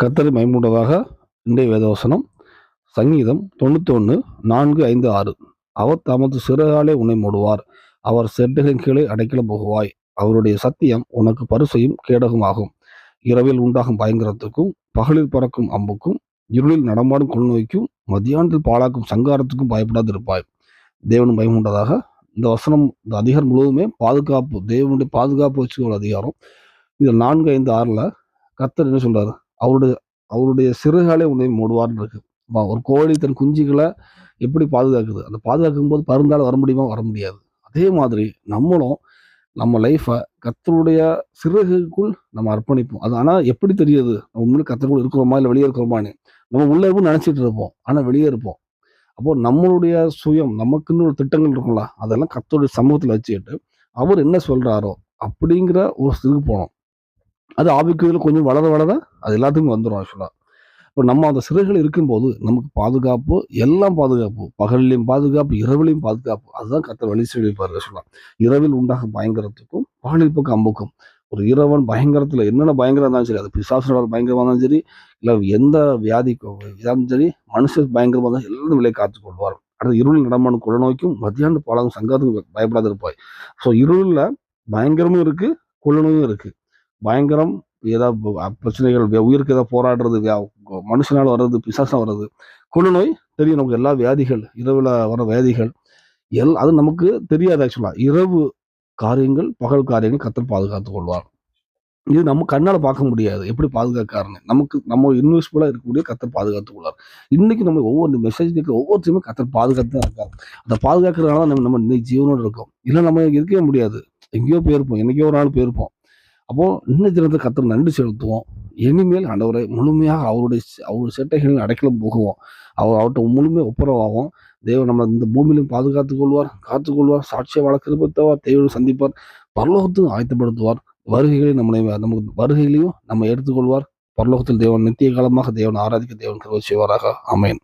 கத்தரி மைமூண்டதாக இன்றைய வேதவசனம் சங்கீதம் தொண்ணூற்றி ஒன்று நான்கு ஐந்து ஆறு. அவர் தமது சிறகாலே உன்னை மூடுவார். அவர் செட்டுகளின் கீழே அடைக்கலம் போகுவாய். அவருடைய சத்தியம் உனக்கு பரிசையும் கேடகமாகும். இரவில் உண்டாகும் பயங்கரத்துக்கும் பகலில் பறக்கும் அம்புக்கும் இருளில் நடமாடும் கொள்நோய்க்கும் மத்தியானத்தில் பாழாக்கும் சங்காரத்துக்கும் பயப்படாதிருப்பாய். தேவனும் பயமுண்டதாக இந்த வசனம் இந்த அதிகாரம் முழுவதுமே பாதுகாப்பு தேவனுடைய பாதுகாப்பு வச்சுக்கொள்ள அதிகாரம். இதில் நான்கு ஐந்து ஆறில் கத்தர் என்ன சொல்கிறாரு அவருடைய அவருடைய சிறுகாலே உன்னை மூடுவார்னு இருக்கு. வா, ஒரு கோழி தன் குஞ்சுகளை எப்படி பாதுகாக்குது? அந்த பாதுகாக்கும் போது பருந்தால் வர முடியுமா? வர முடியாது. அதே மாதிரி நம்மளும் நம்ம லைஃப்பை கத்தருடைய சிறகுக்குள் நம்ம அர்ப்பணிப்போம். அது ஆனால் எப்படி தெரியுது? நம்ம உண்மையில கத்தருக்குள் இருக்கிறோமா இல்லை வெளியே இருக்கிறோமான்னு. நம்ம உள்ளே இருக்கும் நினச்சிட்டு இருப்போம். ஆனால் வெளியே இருப்போம். அப்போ நம்மளுடைய சுயம் நமக்குன்னு ஒரு திட்டங்கள் இருக்கும்ல அதெல்லாம் கத்தருடைய சமூகத்தில் வச்சுக்கிட்டு அவர் என்ன சொல்கிறாரோ அப்படிங்கிற ஒரு இதுக்கு போனோம். அது ஆபிக்குதில் கொஞ்சம் வளர வளர அது எல்லாத்துக்கும் வந்துடும் ஆக்சுவலாக இப்போ நம்ம அந்த சிறைகள் இருக்கும்போது நமக்கு பாதுகாப்பு எல்லாம் பாதுகாப்பு. பகல்லையும் பாதுகாப்பு இரவிலையும் பாதுகாப்பு. அதுதான் கத்த வழி சொல்லியிருப்பார் ஆக்சுவலாக இரவில் உண்டாகும் பயங்கரத்துக்கும் பகலில் பக்கம் அம்புக்கும். ஒரு இரவன் பயங்கரத்தில் என்னென்ன பயங்கரம் இருந்தாலும் சரி அது பிசாசனோட பயங்கரமாக இருந்தாலும் சரி இல்லை எந்த வியாதிக்கும் இருந்தாலும் சரி மனுஷர் பயங்கரமாக இருந்தாலும் எல்லாம் விலை காத்து கொள்வார். அடுத்து இருள் நடமாடும் குல நோய்க்கும் மத்தியாண்டு பாலாகும் சங்காத்துக்கும் பயப்படாத இருப்பாய் ஸோ இருளில் பயங்கரமும் இருக்குது குள்ள நோயும் பயங்கரம் ஏதாவது பிரச்சனைகள் உயிருக்கு ஏதாவது போராடுறது வியா- மனுஷனால் வர்றது பிசாசம் வர்றது குள்ள நோய் தெரியும் நமக்கு எல்லா வியாதிகள் இரவில் வர வியாதிகள் எல் அது நமக்கு தெரியாது ஆக்சுவலாக இரவு காரியங்கள் பகல் காரியங்கள் கத்தல் பாதுகாத்து கொள்வார். இது நம்ம கண்ணால் பார்க்க முடியாது. எப்படி பாதுகாக்காருன்னு. நமக்கு நம்ம இன்வெஸ்ட்புல்லா இருக்கக்கூடிய கத்தர் பாதுகாத்து கொள்வார். இன்னைக்கு நம்ம ஒவ்வொரு மெசேஜ் கேட்க ஒவ்வொருத்தையுமே கத்தர் பாதுகாத்து தான் இருக்காரு. அதை பாதுகாக்கிறதுனால தான் நம்ம நம்ம இன்னைக்கு ஜீவனோடு இருக்கோம். இல்லை நம்ம இருக்கவே முடியாது. எங்கேயோ போயிருப்போம். என்னைக்கோ ஒரு நாள் போயிருப்போம். அப்போ இன்னும் தினத்தை கத்தர் நன்றி செலுத்துவோம். இனிமேல் ஆண்டவரை முழுமையாக அவருடைய அவருடைய சேட்டைகளில் அடைக்கலம் போகுவோம். அவர் அவர்கிட்ட முழுமையாக ஒப்புரவாகும். தேவன் நம்ம இந்த பூமியிலும் பாதுகாத்துக் கொள்வார் காத்துக் கொள்வார் சாட்சியை வளர்க்கிறப்பத்தவார் தேவனை சந்திப்பார் பரலோகத்தையும் ஆயத்தப்படுத்துவார். வருகைகளையும் நம்மளை நமக்கு வருகைகளையும் நம்ம எடுத்துக்கொள்வார். பரலோகத்தில் தேவன் நித்திய காலமாக தேவன் ஆராதிக்க தேவன் கருவ செய்வாராக. அமையன்